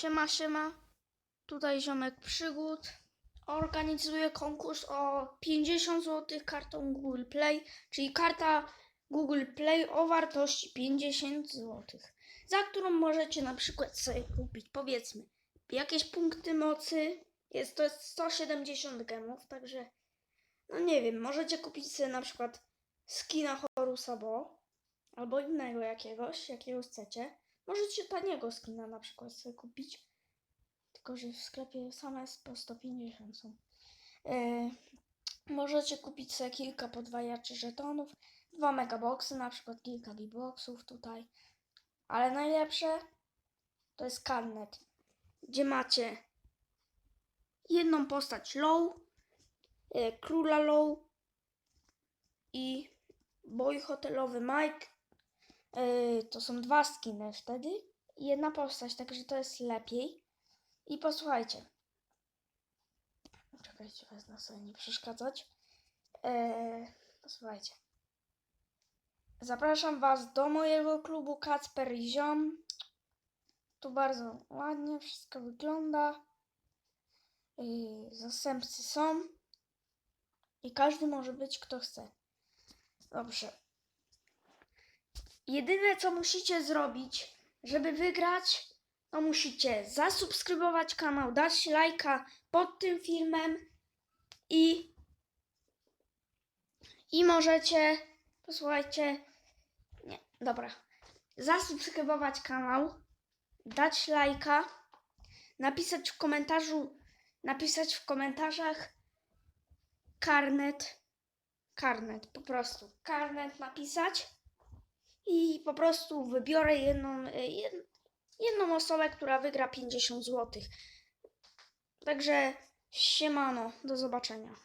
Siema, siema. Tutaj ziomek przygód. Organizuje konkurs o 50 zł kartą Google Play, czyli karta Google Play o wartości 50 zł, za którą możecie na przykład sobie kupić, powiedzmy, jakieś punkty mocy. Jest to 170 gemów, także no nie wiem, możecie kupić sobie na przykład skina Horusa Bo albo innego jakiegoś, jakiego chcecie. Możecie taniego skina na przykład sobie kupić. Tylko, że w sklepie same po 150 są. E, możecie kupić sobie kilka podwajaczy żetonów, dwa megaboxy, na przykład kilka bigboxów tutaj. Ale najlepsze to jest karnet, gdzie macie jedną postać low, e, króla low i boy hotelowy Mike. E, to są dwa skiny wtedy i jedna postać, także to jest lepiej. I posłuchajcie. Czekajcie, wezmę sobie nie przeszkadzać. Eee, posłuchajcie. Zapraszam Was do mojego klubu Kacper i Ziom. Tu bardzo ładnie wszystko wygląda. Yy, zastępcy są. I każdy może być kto chce. Dobrze. Jedyne co musicie zrobić, żeby wygrać, to musicie zasubskrybować kanał, dać lajka pod tym filmem i i możecie posłuchajcie nie, dobra zasubskrybować kanał dać lajka napisać w komentarzu napisać w komentarzach karnet karnet po prostu karnet napisać i po prostu wybiorę jedną, jed, jedną osobę, która wygra 50 zł. Także siemano, do zobaczenia.